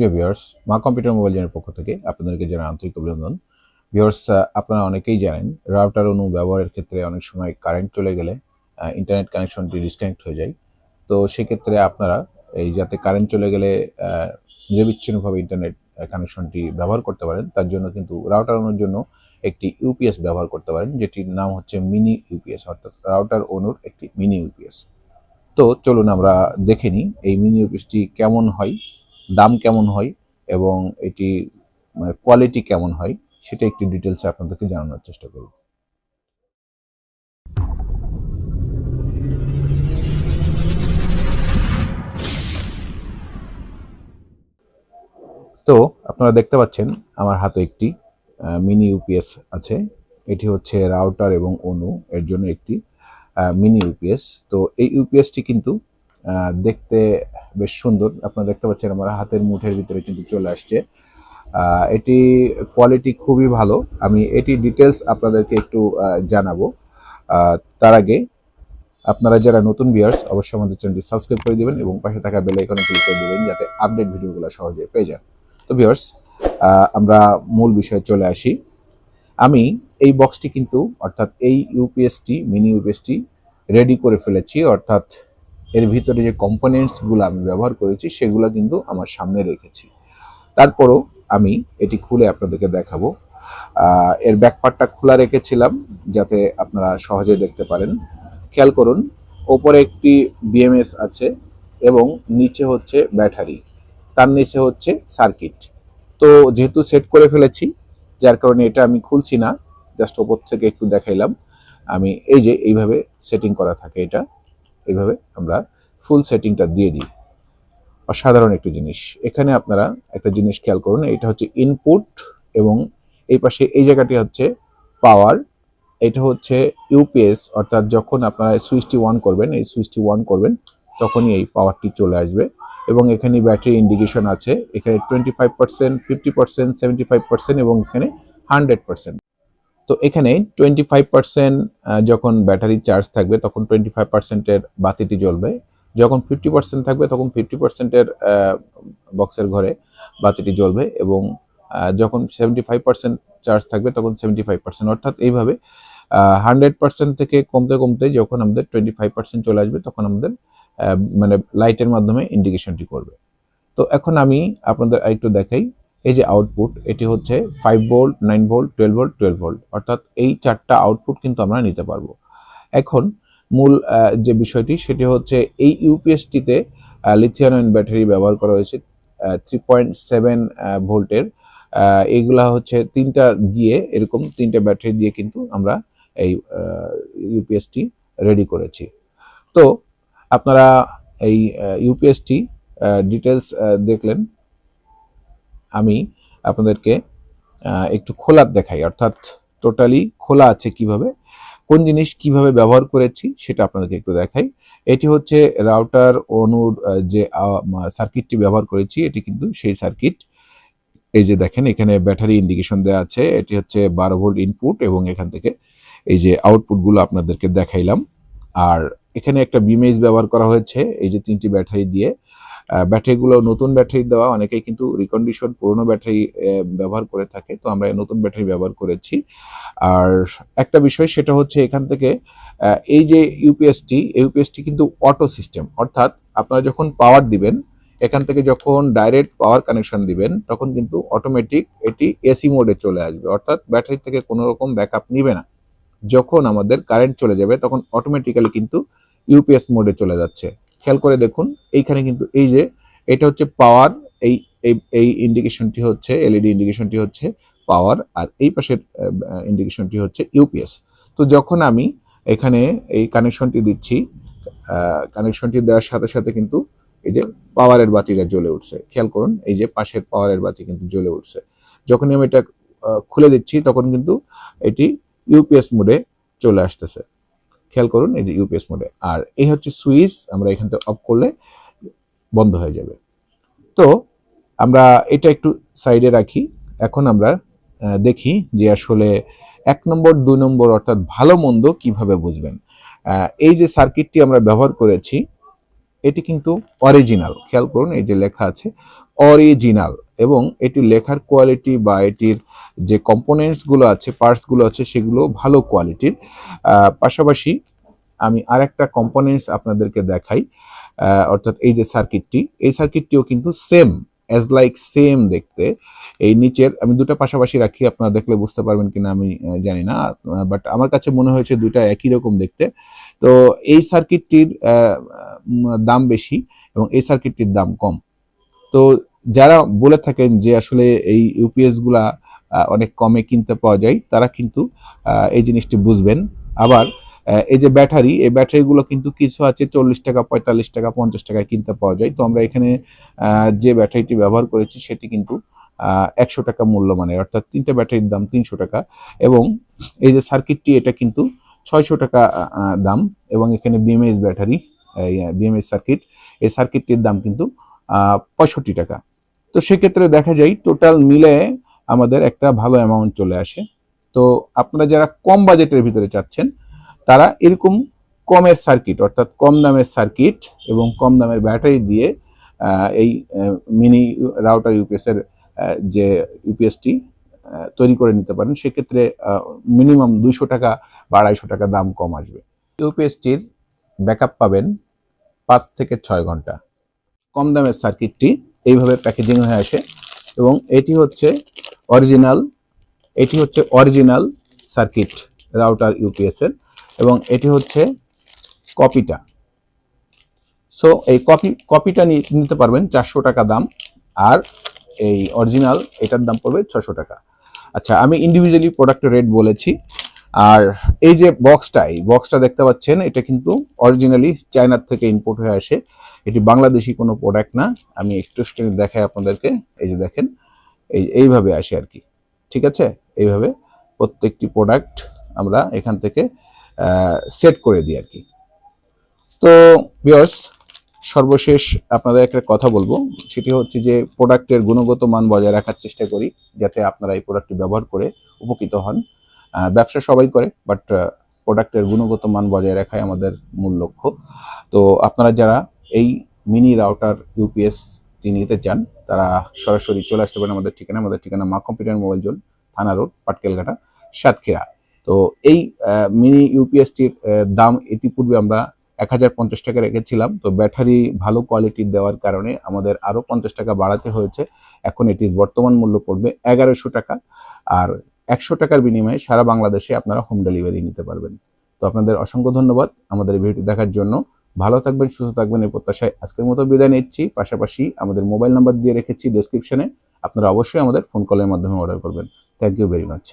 প্রিয় ভিউয়ার্স মা computer mobile জেনের পক্ষ থেকে আপনাদেরকে জানাই আন্তরিক অভিনন্দন। ভিউয়ার্স আপনারা অনেকেই জানেন রাউটার অনু ব্যবহারের ক্ষেত্রে অনেক সময় কারেন্ট চলে গেলে ইন্টারনেট কানেকশনটি ডিসকানেক্ট হয়ে যায়। তো সেক্ষেত্রে আপনারা এই যাতে কারেন্ট চলে গেলে নিরবিচ্ছিন্নভাবে ইন্টারনেট কানেকশনটি ব্যবহার করতে পারেন, তার জন্য কিন্তু রাউটার অনুর জন্য একটি ইউপিএস ব্যবহার করতে পারেন, যেটির নাম হচ্ছে মিনি ইউপিএস অর্থাৎ রাউটার অনুর একটি মিনি ইউপিএস তো চলুন আমরা দেখে নিই এই মিনি ইউপিএসটি কেমন হয় দাম কেমন হয় এবং এটি মানে কোয়ালিটি কেমন হয়, সেটা একটু ডিটেলসে আপনাদেরকে জানানোর চেষ্টা করব। তো, আপনারা দেখতে পাচ্ছেন আমার হাতে একটি মিনি ইউপিএস আছে। এটি হচ্ছে রাউটার এবং অনু এর জন্য একটি মিনি ইউপিএস তো, এই ইউপিএসটি কিন্তু দেখতে বেশ সুন্দর। আপনারা দেখতে পাচ্ছেন আমার হাতের মুঠের ভিতরে কিন্তু চলে আসছে। এটি কোয়ালিটি খুবই ভালো। আমি এটি ডিটেলস আপনাদেরকে একটু জানাব। তার আগে আপনারা যারা নতুন ভিউয়ার্স অবশ্যই আমাদের চ্যানেলটি সাবস্ক্রাইব করে দিবেন এবং পাশে থাকা বেল আইকনে ক্লিক করে দিবেন যাতে আপডেট ভিডিওগুলো সহজে পেয়ে যান। তো ভিউয়ার্স আমরা মূল বিষয়ে চলে আসি। আমি এই বক্সটি কিন্তু, অর্থাৎ এই ইউপিএসটি মিনি ইউপিএসটি রেডি করে ফেলেছি। অর্থাৎ এর ভিতরে যে কম্পোনেন্টসগুলো আমি ব্যবহার করেছি, সেগুলো কিন্তু আমার সামনে রেখেছি। তারপরও আমি এটি খুলে আপনাদেরকে দেখাবো। এর ব্যাকপার্টটা খোলা রেখেছিলাম, যাতে আপনারা সহজে দেখতে পারেন। খেয়াল করুন, ওপরে একটি বিএমএস আছে এবং নিচে হচ্ছে ব্যাটারি। তার নিচে হচ্ছে সার্কিট তো যেহেতু সেট করে ফেলেছি, যার কারণে এটা আমি খুলছি না জাস্ট ওপর থেকে একটু দেখাইলাম। আমি এই যে এইভাবে সেটিং করা থাকে এটা। এইভাবে আমরা ফুল সেটিংটা দিয়ে দিই। অসাধারণ একটি জিনিস। এখানে আপনারা একটা জিনিস খেয়াল করুন এটা হচ্ছে ইনপুট এবং এই পাশে এই জায়গাটি হচ্ছে পাওয়ার এটা হচ্ছে ইউপিএস অর্থাৎ যখন আপনারা সুইচটি অন করবেন, এই সুইচটি অন করবেন, তখনই এই পাওয়ারটি চলে আসবে এবং এখানে ব্যাটারি ইন্ডিকেশন আছে। এখানে twenty five percent fifty percent seventy five percent এবং এখানে হান্ড্রেড পার্সেন্ট তো এখানে টোয়েন্টি ফাইভ পার্সেন্ট যখন ব্যাটারি চার্জ থাকবে তখন টোয়েন্টি ফাইভ পার্সেন্টের বাতিটি জ্বলবে। যখন ফিফটি পার্সেন্ট থাকবে তখন ফিফটি পার্সেন্টের বক্সের ঘরে বাতিটি জ্বলবে এবং যখন সেভেন্টি ফাইভ পার্সেন্ট চার্জ থাকবে তখন সেভেন্টি ফাইভ পার্সেন্ট অর্থাৎ এইভাবে হান্ড্রেড পার্সেন্ট থেকে কমতে কমতে যখন আমাদের টোয়েন্টি ফাইভ পার্সেন্ট চলে আসবে তখন আমাদের মানে লাইটের মাধ্যমে ইন্ডিকেশনটি করবে। তো এখন আমি আপনাদের আরেকটু দেখাই এই যে আউটপুট এটি হচ্ছে five volt nine volt twelve volt twelve volt অর্থাৎ এই চারটা আউটপুট কিন্তু আমরা নিতে পারব। এখন মূল যে বিষয়টি, সেটি হচ্ছে এই ইউপিএসটিতে লিথিয়াম আয়ন ব্যাটারি ব্যবহার করা হয়েছে থ্রি পয়েন্ট সেভেন ভোল্টের এইগুলা হচ্ছে তিনটা দিয়ে এরকম তিনটা ব্যাটারি দিয়ে কিন্তু আমরা এই ইউপিএসটি রেডি করেছি। তো আপনারা এই ইউপিএসটি ডিটেলস দেখলেন। আমি আপনাদেরকে একটু খোলা দেখাই, অর্থাৎ টোটালি খোলা আছে কীভাবে, কোন জিনিস কীভাবে ব্যবহার করেছি সেটা আপনাদেরকে একটু দেখাই। এটি হচ্ছে রাউটার অনুর যে সার্কিটটি ব্যবহার করেছি, এটি কিন্তু সেই সার্কিট। এই যে দেখেন, এখানে ব্যাটারি ইন্ডিকেশন দেওয়া আছে, এটি হচ্ছে বারো ভোল্ট ইনপুট এবং এখান থেকে এই যে আউটপুটগুলো আপনাদেরকে দেখাইলাম। আর এখানে একটা বিমেজ ব্যবহার করা হয়েছে, এই যে তিনটি ব্যাটারি দিয়ে। ব্যাটারিগুলো নতুন ব্যাটারি দেওয়া, অনেকেই কিন্তু রিকন্ডিশন পুরনো ব্যাটারি ব্যবহার করে থাকে, তো আমরা নতুন ব্যাটারি ব্যবহার করেছি। আর একটা বিষয় সেটা হচ্ছে এখান থেকে এই যে ইউপিএসটি ইউপিএসটি কিন্তু অটো সিস্টেম অর্থাৎ আপনারা যখন পাওয়ার দিবেন, এখান থেকে যখন ডাইরেক্ট পাওয়ার কানেকশন দিবেন, তখন কিন্তু অটোমেটিক এটি এসি মোডে চলে আসবে, অর্থাৎ ব্যাটারি থেকে কোনো রকম ব্যাকআপ নিবে না। যখন আমাদের কারেন্ট চলে যাবে, তখন অটোমেটিক্যালি কিন্তু ইউপিএস মোডে চলে যাচ্ছে। খেয়াল করে দেখুন, এইখানে কিন্তু এই যে এটা হচ্ছে পাওয়ার এই এই ইন্ডিকেশনটি হচ্ছে এলইডি ইন্ডিকেশনটি হচ্ছে পাওয়ার আর এই পাশের ইন্ডিকেশনটি হচ্ছে ইউপিএস তো যখন আমি এখানে এই কানেকশনটি দিচ্ছি কানেকশনটি দেওয়ার সাথে সাথে কিন্তু এই যে পাওয়ারের বাতিটা জ্বলে উঠছে। খেয়াল করুন, এই যে পাশের পাওয়ারের বাতি কিন্তু জ্বলে উঠছে। যখনই আমি এটা খুলে দিচ্ছি, তখন কিন্তু এটি ইউপিএস মোডে চলে আসতেছে। খেয়াল করুন, এই যে ইউপিএস মোডে আর এই হচ্ছে সুইচ আমরা এখান থেকে অফ করলে বন্ধ হয়ে যাবে। তো আমরা এটা একটু সাইডে রাখি। এখন আমরা দেখি যে আসলে এক নম্বর, দুই নম্বর অর্থাৎ ভালো, মন্দ কীভাবে বুঝবেন। এই যে সার্কিটটি আমরা ব্যবহার করেছি, এটি কিন্তু অরিজিনাল খেয়াল করুন, এই যে লেখা আছে অরিজিনাল এবং এটি লেখার কোয়ালিটি বা এটির যে কম্পোনেন্টসগুলো আছে পার্টসগুলো আছে, সেগুলো ভালো কোয়ালিটির পাশাপাশি আমি আরেকটা কম্পোনেন্টস আপনাদেরকে দেখাই। অর্থাৎ এই যে সার্কিটটি এই সার্কিটটিও কিন্তু সেম অ্যাজ লাইক সেম দেখতে। এই নিচের, আমি দুটো পাশাপাশি রাখি, আপনারা দেখলে বুঝতে পারবেন কিনা আমি জানি না বাট আমার কাছে মনে হয়েছে দুইটা একই রকম দেখতে। তো এই সার্কিটটির দাম বেশি এবং এই সার্কিটটির দাম কম। তো যারা বলে থাকেন যে আসলে এই ইউপিএসগুলা অনেক কমে কিনতে পাওয়া যায়, তারা কিন্তু এই জিনিসটি বুঝবেন। আবার এই যে ব্যাটারি, এই ব্যাটারিগুলো কিন্তু কিছু আছে চল্লিশ টাকা, পঁয়তাল্লিশ টাকা, পঞ্চাশ টাকায় কিনতে পাওয়া যায়। তো আমরা এখানে যে ব্যাটারিটি ব্যবহার করেছি, সেটি কিন্তু একশো টাকা মূল্যমানের, অর্থাৎ তিনটে ব্যাটারির দাম তিনশো টাকা। এবং এই যে সার্কিটটি, এটা কিন্তু ছয়শো টাকা দাম। এবং এখানে বিএমএস ব্যাটারি বিএমএস সার্কিট, এই সার্কিটটির দাম কিন্তু পঁয়ষট্টি টাকা। তো সেক্ষেত্রে দেখা যায় টোটাল মিলে আমাদের একটা ভালো অ্যামাউন্ট চলে আসে। তো আপনারা যারা কম বাজেটের ভিতরে চাচ্ছেন তারা এরকম কমের সার্কিট অর্থাৎ কম দামের সার্কিট এবং কম দামের ব্যাটারি দিয়ে এই মিনি রাউটার ইউপিএস এর আহ, যে ইউপিএসটি তৈরি করে নিতে পারেন সেক্ষেত্রে মিনিমাম দুইশো টাকা বা আড়াইশো টাকা দাম কম আসবে। ইউপিএসটির ব্যাকআপ পাবেন পাঁচ থেকে ছয় ঘণ্টা। কম দামের সার্কিটটি এইভাবে প্যাকেজিং হয়ে আসে এবং এটি হচ্ছে অরিজিনাল, এটি হচ্ছে অরিজিনাল সার্কিট রাউটার ইউপিএস এর এবং এটি হচ্ছে কপিটা। সো এই কপি, কপিটা নিতে পারবেন চারশো টাকা দাম আর এই অরিজিনাল এটার দাম পড়বে ছশো টাকা। আচ্ছা আমি ইন্ডিভিজুয়ালি প্রোডাক্টের রেট বলেছি। আর এই যে বক্সটা এই বক্সটা দেখতে পাচ্ছেন, এটা কিন্তু অরিজিনালি চায়নার থেকে ইম্পোর্ট হয়ে আসে। এটি বাংলাদেশি কোনো প্রোডাক্ট না। আমি একটু স্ক্রিনে দেখাই আপনাদেরকে। এই যে দেখেন, এই, এইভাবে আসে আর কি। ঠিক আছে? এইভাবে প্রত্যেকটি প্রোডাক্ট আমরা এখান থেকে সেট করে দিই আর কি। তো বিয়র্স সর্বশেষ আপনাদের একটা কথা বলব। সেটি হচ্ছে যে প্রোডাক্টের গুণগত মান বজায় রাখার চেষ্টা করি, যাতে আপনারা এই প্রোডাক্টটি ব্যবহার করে উপকৃত হন। ব্যবসা সবাই করে বাট প্রোডাক্টের গুণগত মান বজায় রাখাই আমাদের মূল লক্ষ্য। তো আপনারা যারা এই মিনি রাউটার ইউপিএসটি নিতে চান, তারা সরাসরি চলে আসতে পারেন আমাদের ঠিকানা। আমাদের ঠিকানা মা কম্পিউটার মোবাইল জোন, থানা রোড, পাটকেলঘাটা, সাতক্ষীরা। তো এই মিনি ইউপিএসটির দাম ইতিপূর্বে আমরা এক হাজার পঞ্চাশ টাকা রেখেছিলাম। তো ব্যাটারি ভালো কোয়ালিটির দেওয়ার কারণে আমাদের আরও পঞ্চাশ টাকা বাড়াতে হয়েছে। এখন এটির বর্তমান মূল্য পড়বে এগারোশো টাকা। আর একশো টাকার বিনিময়ে সারা বাংলাদেশে আপনারা হোম ডেলিভারি নিতে পারবেন। তো আপনাদের অসংখ্য ধন্যবাদ আমাদের ভিডিওটি দেখার জন্য। ভালো থাকবেন, সুস্থ থাকবেন, এই প্রত্যাশায় আজকের মতো বিদায় নিচ্ছি। পাশাপাশি আমাদের মোবাইল নাম্বার দিয়ে রেখেছি ডেসক্রিপশনে আপনারা অবশ্যই আমাদের ফোন কলের মাধ্যমে অর্ডার করবেন। Thank you very much